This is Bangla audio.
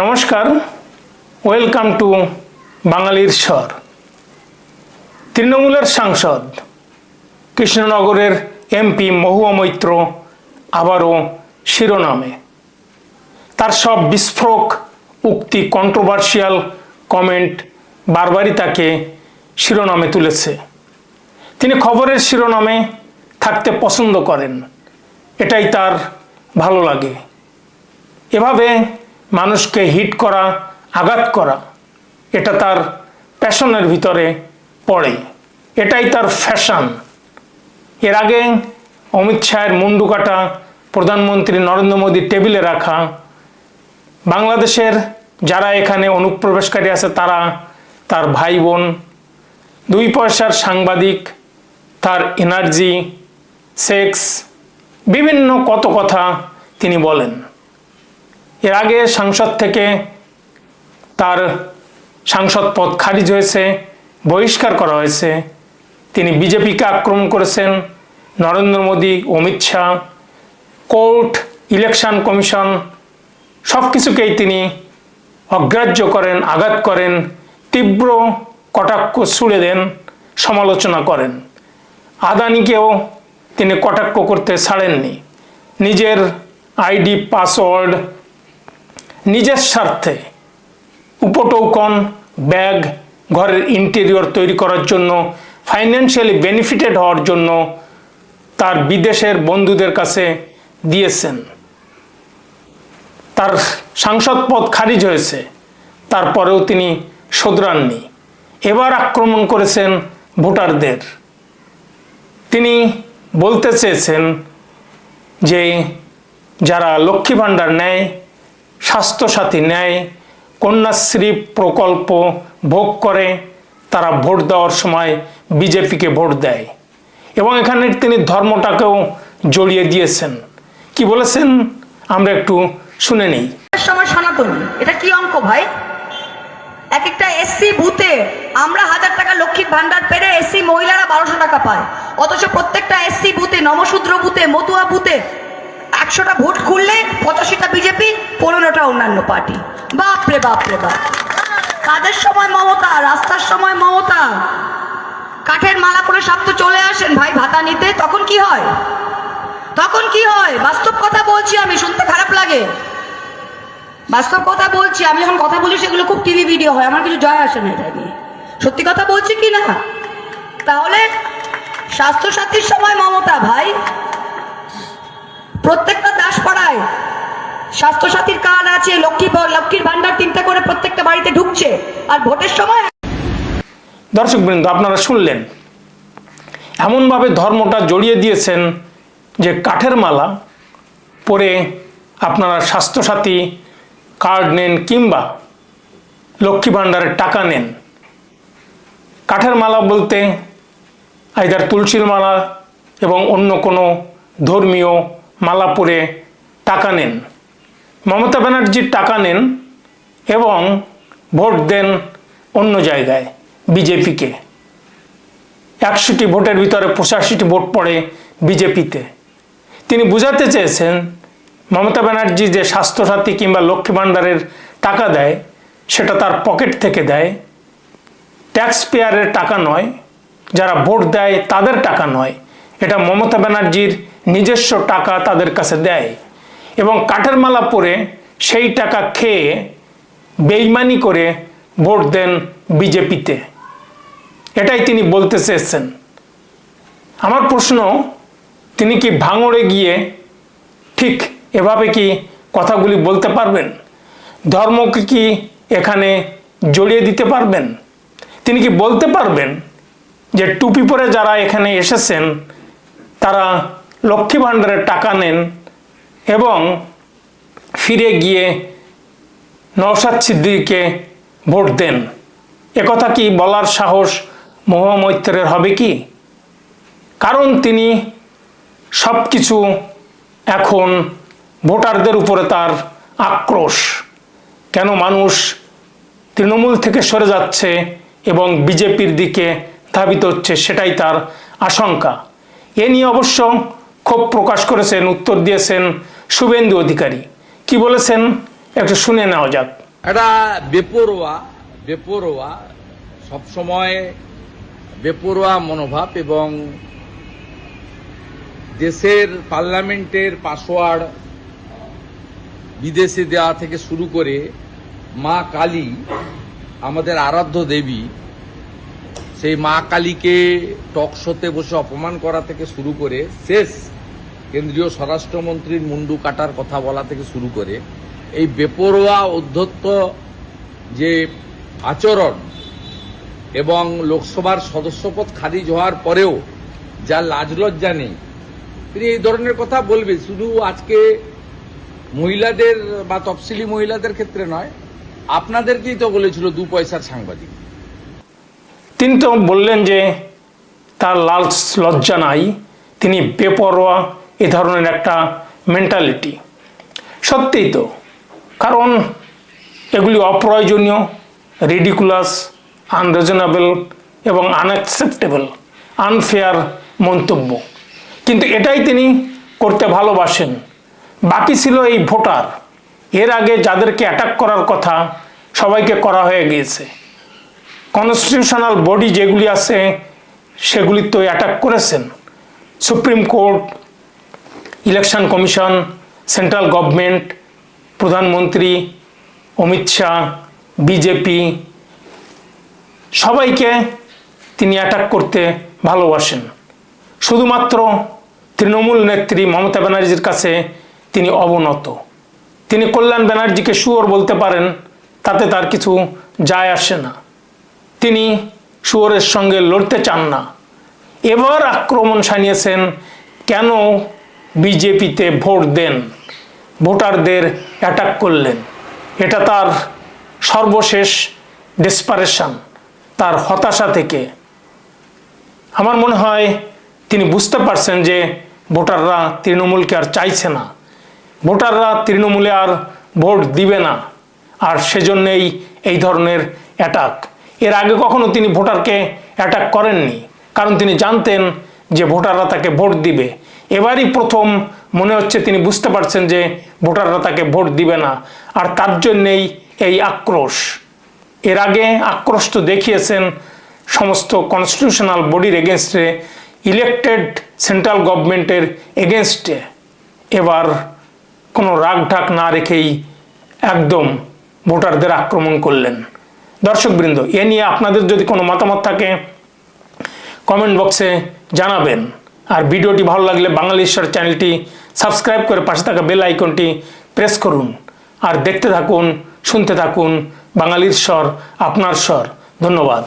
নমস্কার, ওয়েলকাম টু বাঙালির স্বর। তৃণমূলের সাংসদ, কৃষ্ণনগরের এমপি মহুয়া মৈত্র আবারও শিরোনামে। তার সব বিস্ফোরক, উক্তি কন্ট্রোভার্সিয়াল কমেন্ট বারবারই তাকে শিরোনামে তুলেছে। তিনি খবরের শিরোনামে থাকতে পছন্দ করেন। এটাই তার ভালো লাগে। এভাবে মানুষকে হিট করা, আঘাত করা, এটা তার প্যাশনের ভিতরে পড়ে এটাই তার ফ্যাশন এর আগে অমিত শাহের মুন্ডু কাটা প্রধানমন্ত্রী নরেন্দ্র মোদী টেবিলে রাখা, বাংলাদেশের যারা এখানে অনুপ্রবেশকারী আছে তারা, তার ভাই বোন দুই পয়সার সাংবাদিক, তার এনার্জি সেক্স বিভিন্ন কত কথা তিনি বলেন। এর আগে সংসদ থেকে তার সাংসদ পদ খারিজ হয়েছে, বহিষ্কার করা হয়েছে। তিনি বিজেপিকে আক্রমণ করেছেন Narendra Modi, Amit Shah, court, election commission সব কিছুকেই তিনি অগ্রাহ্য করেন, আঘাত করেন, তীব্র কটাক্ষ ছুড়ে দেন, সমালোচনা করেন। আদানিকেও তিনি কটাক্ষ করতে ছাড়েননি। নিজের আইডি, পাসওয়ার্ড নিজের স্বার্থে উপটৌকন, ব্যাগ, ঘরের ইন্টেরিয়র তৈরি করার জন্য ফাইন্যান্সিয়ালি বেনিফিটেড হওয়ার জন্য তার বিদেশের বন্ধুদের কাছে দিয়েছেন। তার সাংসদ পদ খারিজ হয়েছে, তারপরেও তিনি শোধরাননি। এবার আক্রমণ করেছেন ভোটারদের। তিনি বলতে চেয়েছেন যে, যারা লক্ষ্মী ভাণ্ডার নেয় স্বাস্থ্যসাথী নেয়, কন্যাশ্রী প্রকল্প ভোগ করে, তারা ভোট দেওয়ার সময় বিজেপিকে ভোট দেয়। এবং এখানে তিনি ধর্মটাকেও জড়িয়ে দিয়েছেন। কি বলেছেন? আমরা একটু শুনে নিই। সময় সনাতনী, এটা কি অঙ্ক ভাই? এক একটা এসসি বুথে আমরা হাজার টাকা লক্ষ্মীর ভান্ডার পেরে এসসি মহিলারা বারোশো টাকা পায়। অথচ প্রত্যেকটা এসসি বুথে, নমশূদ্র বুথে, মতুয়া বুথে একশোটা ভোট খুললে পঁচাশিটা বিজেপি পনেরোটা অন্যান্য পার্টি। বাপরে বাপরে, বাপ। কাদের সময় মমতা? রাস্তার সময় মমতা? কাঠের মালা করে সব তো চলে আসেন। ভাই, ভাতা নিতে? তখন কি হয়? তখন কি হয়? বাস্তব কথা বলছি আমি, শুনতে খারাপ লাগে। বাস্তব কথা বলছি, আমি যখন কথা বলি সেগুলো খুব টিভি ভিডিও হয়। আমার কিছু জয় আসে না এটা নিয়ে। সত্যি কথা বলছি কি না? তাহলে স্বাস্থ্যসাথীর সময় মমতা, ভাই। প্রত্যেকটা দাস দাসপাড়ায় স্বাস্থ্যসাথীর কার্ড আছে, লক্ষ্মী লক্ষ্মীর ভান্ডার তিনটা করে প্রত্যেকটা বাড়িতে ঢুকছে। আর ভোটের সময় দর্শকবৃন্দ, আপনারা শুনলেন। এমনভাবে ধর্মটা জড়িয়ে দিয়েছেন যে কাঠের মালা পরে আপনারা স্বাস্থ্যসাথী কার্ড নেন কিংবা লক্ষ্মী ভাণ্ডারের টাকা নেন। কাঠের মালা বলতে আইদার তুলসীর মালা এবং অন্য কোনো ধর্মীয় মালা পরে টাকা নেন। মমতা ব্যানার্জির টাকা নেন এবং ভোট দেন অন্য জায়গায়, বিজেপিকে। একশোটি ভোটের ভিতরে পঁচাশিটি ভোট পড়ে বিজেপিতে। তিনি বুঝাতে চেয়েছেন, মমতা ব্যানার্জি যে স্বাস্থ্যসাথী কিংবা লক্ষ্মী ভাণ্ডারের টাকা দেয়, সেটা তার পকেট থেকে দেয়। ট্যাক্স পেয়ারের টাকা নয়, যারা ভোট দেয় তাদের টাকা নয়। এটা মমতা ব্যানার্জির নিজস্ব টাকা তাদের কাছে দেয়। এবং কাঠের মালা পরে সেই টাকা খেয়ে বেইমানি করে ভোট দেন বিজেপিতে। এটাই তিনি বলতে চেয়েছেন। আমার প্রশ্ন, তিনি কি ভাঙড়ে গিয়ে ঠিক এভাবে কি কথাগুলি বলতে পারবেন? ধর্মকে কি এখানে জড়িয়ে দিতে পারবেন? তিনি কি বলতে পারবেন যে টুপি পরে যারা এখানে এসেছেন, তারা লক্ষ্মী ভাণ্ডারের টাকা নেন এবং ফিরে গিয়ে নওশাদ সিদ্দিককে ভোট দেন। একথা কি বলার সাহস মহামৈত্রের হবে কি? কারণ তিনি সব কিছু এখন ভোটারদের উপরে তার আক্রোশ। কেন মানুষ তৃণমূল থেকে সরে যাচ্ছে এবং বিজেপির দিকে ধাবিত হচ্ছে সেটাই তার আশঙ্কা। এ নিয়ে অবশ্য ক্ষোভ প্রকাশ করেছেন, উত্তর দিয়েছেন শুভেন্দু অধিকারী। কি বলেছেন? একটু শুনে নেওয়া যাক। একটা বেপরোয়া বেপরোয়া, সবসময় বেপরোয়া মনোভাব এবং দেশের পার্লামেন্টের পাসওয়ার্ড বিদেশে দেওয়া থেকে শুরু করে মা কালী, আমাদের আরাধ্য দেবী, সেই মা কালীকে টকশোতে বসে অপমান করা থেকে শুরু করে শেষ কেন্দ্রীয় স্বরাষ্ট্রমন্ত্রীর মুন্ডু কাটার কথা বলা থেকে শুরু করে এই বেপরোয়া অধ্যত্ত যে আচরণ এবং লোকসভার সদস্যপদ খারিজ হওয়ার পরেও যা লাজলজ্জা নেই, তিনি এই ধরনের কথা বলবে শুধু আজকে মহিলাদের বা তফসিলি মহিলাদের ক্ষেত্রে নয়, আপনাদেরকেই তো বলেছিল দু পয়সার সাংবাদিক। তিনি তো বললেন যে তার লাল লজ্জা নাই, তিনি বেপরোয়া এ ধরনের একটা মেন্টালিটি সত্যিই তো, কারণ এগুলি অপ্রয়োজনীয় রিডিকুলাস আনরিজনেবল এবং আনঅ্যাকসেপ্টেবল আনফেয়ার মন্তব্য। কিন্তু এটাই তিনি করতে ভালোবাসেন। বাকি ছিল এই ভোটার। এর আগে যাদেরকে অ্যাটাক করার কথা সবাইকে করা হয়ে গিয়েছে। কনস্টিটিউশনাল বডি যেগুলি আছে, সেগুলি তো অ্যাটাক করেছেন। Supreme court election commission, central government, প্রধানমন্ত্রী, অমিত শাহ, বিজেপি, সবাইকে তিনি অ্যাটাক করতে ভালোবাসেন। শুধুমাত্র তৃণমূল নেত্রী মমতা ব্যানার্জির কাছে তিনি অবনত। তিনি কল্যাণ ব্যানার্জিকে সুয়র বলতে পারেন, তাতে তার কিছু যায় আসে না। তিনি শুয়োরের সঙ্গে লড়তে চান না। এবার আক্রমণ সানিয়েছেন কেন বিজেপিতে ভোট দেন, ভোটারদের অ্যাটাক করলেন। এটা তার সর্বশেষ ডেসপারেশন তার হতাশা থেকে। আমার মনে হয় তিনি বুঝতে পারছেন যে ভোটাররা তৃণমূলকে আর চাইছে না। ভোটাররা তৃণমূলে আর ভোট দিবে না, আর সেজন্যেই এই ধরনের অ্যাটাক এর আগে কখনো তিনি ভোটারকে অ্যাটাক করেননি, কারণ তিনি জানতেন যে ভোটাররা তাকে ভোট দিবে। এবারই প্রথম মনে হচ্ছে তিনি বুঝতে পারছেন যে ভোটাররা তাকে ভোট দিবে না। আর তার জন্যেই এই আক্রোশ। এর আগে আক্রোশ তো দেখিয়েছেন সমস্ত কনস্টিটিউশনাল বডির এগেনস্টে ইলেকটেড সেন্ট্রাল গভর্নমেন্টের এগেনস্টে এবার কোনো রাগ ঢাক না রেখেই একদম ভোটারদের আক্রমণ করলেন। দর্শকবৃন্দ, এ নিয়ে আপনাদের যদি কোনো মতামত থাকে কমেন্ট বক্সে জানাবেন। আর ভিডিওটি ভালো লাগলে বাঙালি ঈশ্বর চ্যানেলটি সাবস্ক্রাইব করে পাশে থাকা বেল আইকনটি প্রেস করুন। আর দেখতে থাকুন, শুনতে থাকুন বাঙালির স্বর আপনার স্বর। ধন্যবাদ।